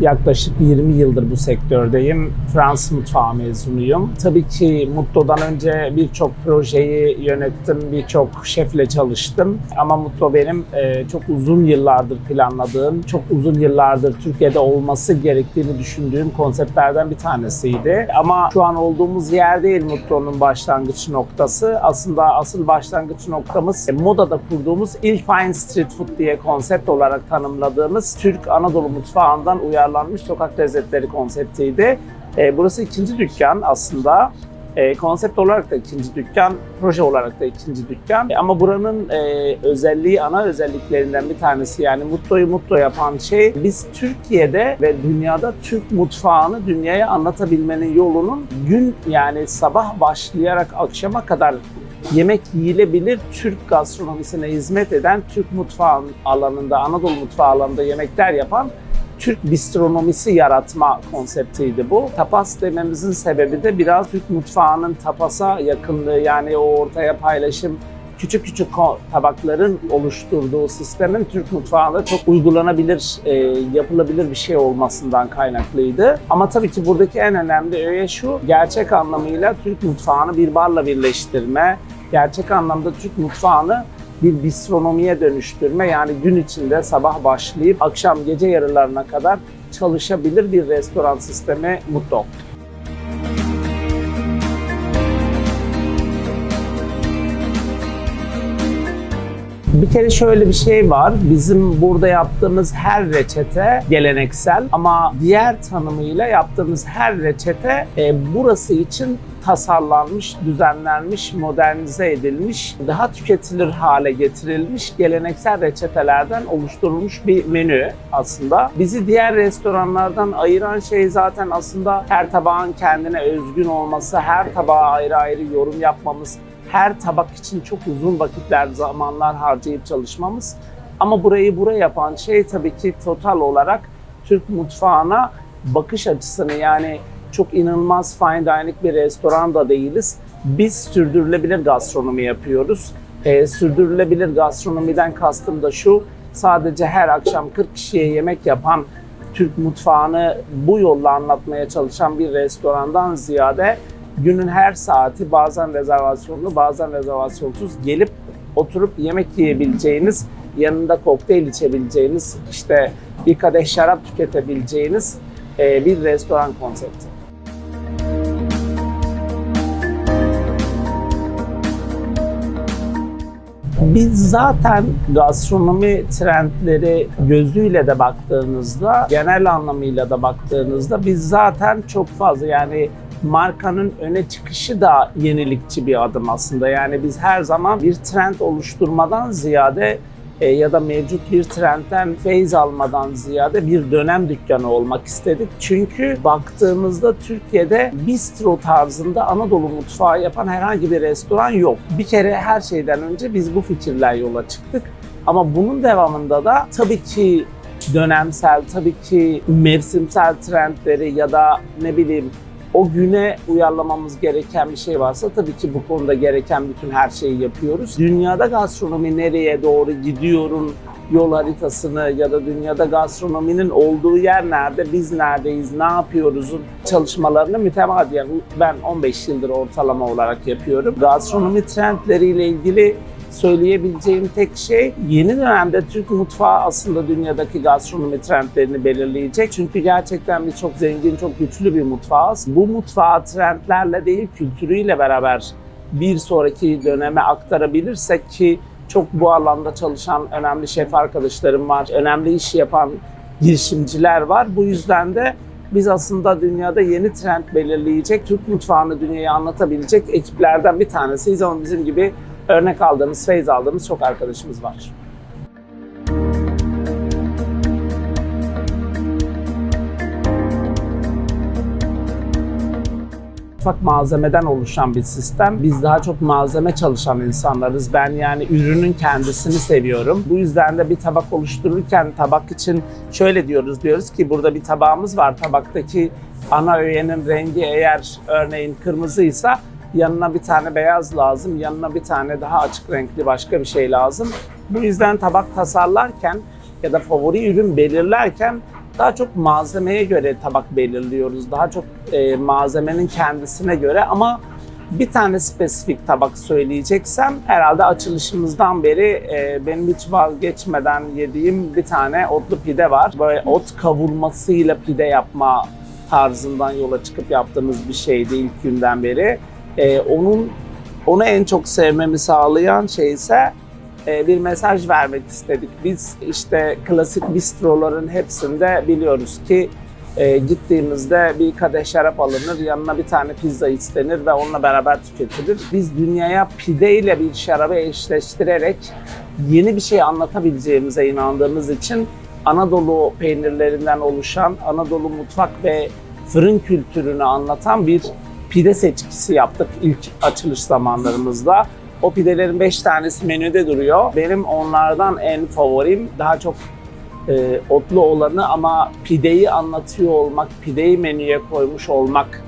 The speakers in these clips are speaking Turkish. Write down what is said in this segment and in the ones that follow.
Yaklaşık 20 yıldır bu sektördeyim. Fransız mutfağı mezunuyum. Tabii ki Mutlu'dan önce birçok projeyi yönettim, birçok şefle çalıştım. Ama Mutlu benim e, çok uzun yıllardır planladığım, çok uzun yıllardır Türkiye'de olması gerektiğini düşündüğüm konseptlerden bir tanesiydi. Ama şu an olduğumuz yer değil Mutlu'nun başlangıç noktası. Aslında asıl başlangıç noktamız e, modada kurduğumuz ilk fine street food diye konsept olarak tanımladığımız Türk Anadolu mutfağından uyarlanmış sokak lezzetleri konseptiydi. E, burası ikinci dükkan aslında. E, konsept olarak da ikinci dükkan, proje olarak da ikinci dükkan. E, ama buranın e, özelliği, ana özelliklerinden bir tanesi yani Mutlu'yu mutlu yapan şey biz Türkiye'de ve dünyada Türk mutfağını dünyaya anlatabilmenin yolunun gün yani sabah başlayarak akşama kadar yemek yiyilebilir Türk gastronomisine hizmet eden Türk mutfağı alanında, Anadolu mutfağı alanında yemekler yapan Türk bistronomisi yaratma konseptiydi bu. Tapas dememizin sebebi de biraz Türk mutfağının tapasa yakınlığı yani o ortaya paylaşım küçük küçük tabakların oluşturduğu sistemin Türk mutfağında çok uygulanabilir, e, yapılabilir bir şey olmasından kaynaklıydı. Ama tabii ki buradaki en önemli öğe şu, gerçek anlamıyla Türk mutfağını bir barla birleştirme, gerçek anlamda Türk mutfağını bir bistronomiye dönüştürme yani gün içinde sabah başlayıp akşam gece yarılarına kadar çalışabilir bir restoran sistemi mutlu. Bir kere şöyle bir şey var. Bizim burada yaptığımız her reçete geleneksel ama diğer tanımıyla yaptığımız her reçete e, burası için tasarlanmış, düzenlenmiş, modernize edilmiş, daha tüketilir hale getirilmiş geleneksel reçetelerden oluşturulmuş bir menü aslında. Bizi diğer restoranlardan ayıran şey zaten aslında her tabağın kendine özgün olması, her tabağa ayrı ayrı yorum yapmamız, her tabak için çok uzun vakitler, zamanlar harcayıp çalışmamız. Ama burayı buraya yapan şey tabii ki total olarak Türk mutfağına bakış açısını yani çok inanılmaz fine dining bir restoran da değiliz. Biz sürdürülebilir gastronomi yapıyoruz. Ee, sürdürülebilir gastronomiden kastım da şu, sadece her akşam 40 kişiye yemek yapan Türk mutfağını bu yolla anlatmaya çalışan bir restorandan ziyade günün her saati bazen rezervasyonlu bazen rezervasyonsuz gelip oturup yemek yiyebileceğiniz, yanında kokteyl içebileceğiniz, işte bir kadeh şarap tüketebileceğiniz e, bir restoran konsepti. Biz zaten gastronomi trendleri gözüyle de baktığınızda, genel anlamıyla da baktığınızda biz zaten çok fazla yani markanın öne çıkışı da yenilikçi bir adım aslında. Yani biz her zaman bir trend oluşturmadan ziyade e, ya da mevcut bir trendten feyz almadan ziyade bir dönem dükkanı olmak istedik. Çünkü baktığımızda Türkiye'de bistro tarzında Anadolu mutfağı yapan herhangi bir restoran yok. Bir kere her şeyden önce biz bu fikirler yola çıktık. Ama bunun devamında da tabii ki dönemsel, tabii ki mevsimsel trendleri ya da ne bileyim o güne uyarlamamız gereken bir şey varsa tabii ki bu konuda gereken bütün her şeyi yapıyoruz. Dünyada gastronomi nereye doğru gidiyorum yol haritasını ya da dünyada gastronominin olduğu yer nerede, biz neredeyiz, ne yapıyoruzun çalışmalarını mütemadiyen ben 15 yıldır ortalama olarak yapıyorum. Gastronomi trendleriyle ilgili söyleyebileceğim tek şey yeni dönemde Türk mutfağı aslında dünyadaki gastronomi trendlerini belirleyecek. Çünkü gerçekten biz çok zengin, çok güçlü bir mutfağız. Bu mutfağı trendlerle değil kültürüyle beraber bir sonraki döneme aktarabilirsek ki çok bu alanda çalışan önemli şef arkadaşlarım var, önemli iş yapan girişimciler var. Bu yüzden de biz aslında dünyada yeni trend belirleyecek, Türk mutfağını dünyaya anlatabilecek ekiplerden bir tanesiyiz ama bizim gibi örnek aldığımız, feyz aldığımız çok arkadaşımız var. Mutfak malzemeden oluşan bir sistem. Biz daha çok malzeme çalışan insanlarız. Ben yani ürünün kendisini seviyorum. Bu yüzden de bir tabak oluştururken tabak için şöyle diyoruz. Diyoruz ki burada bir tabağımız var. Tabaktaki ana öğenin rengi eğer örneğin kırmızıysa yanına bir tane beyaz lazım, yanına bir tane daha açık renkli başka bir şey lazım. Bu yüzden tabak tasarlarken ya da favori ürün belirlerken daha çok malzemeye göre tabak belirliyoruz. Daha çok e, malzemenin kendisine göre ama bir tane spesifik tabak söyleyeceksem herhalde açılışımızdan beri e, benim hiç vazgeçmeden yediğim bir tane otlu pide var. Böyle ot kavurmasıyla pide yapma tarzından yola çıkıp yaptığımız bir şeydi ilk günden beri. E, onun onu en çok sevmemi sağlayan şey ise e, bir mesaj vermek istedik. Biz işte klasik bistroların hepsinde biliyoruz ki e, gittiğimizde bir kadeh şarap alınır, yanına bir tane pizza istenir ve onunla beraber tüketilir. Biz dünyaya pide ile bir şarabı eşleştirerek yeni bir şey anlatabileceğimize inandığımız için Anadolu peynirlerinden oluşan Anadolu mutfak ve fırın kültürünü anlatan bir pide seçkisi yaptık ilk açılış zamanlarımızda. O pidelerin 5 tanesi menüde duruyor. Benim onlardan en favorim daha çok e, otlu olanı ama pideyi anlatıyor olmak, pideyi menüye koymuş olmak.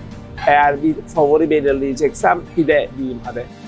Eğer bir favori belirleyeceksem pide diyeyim hadi.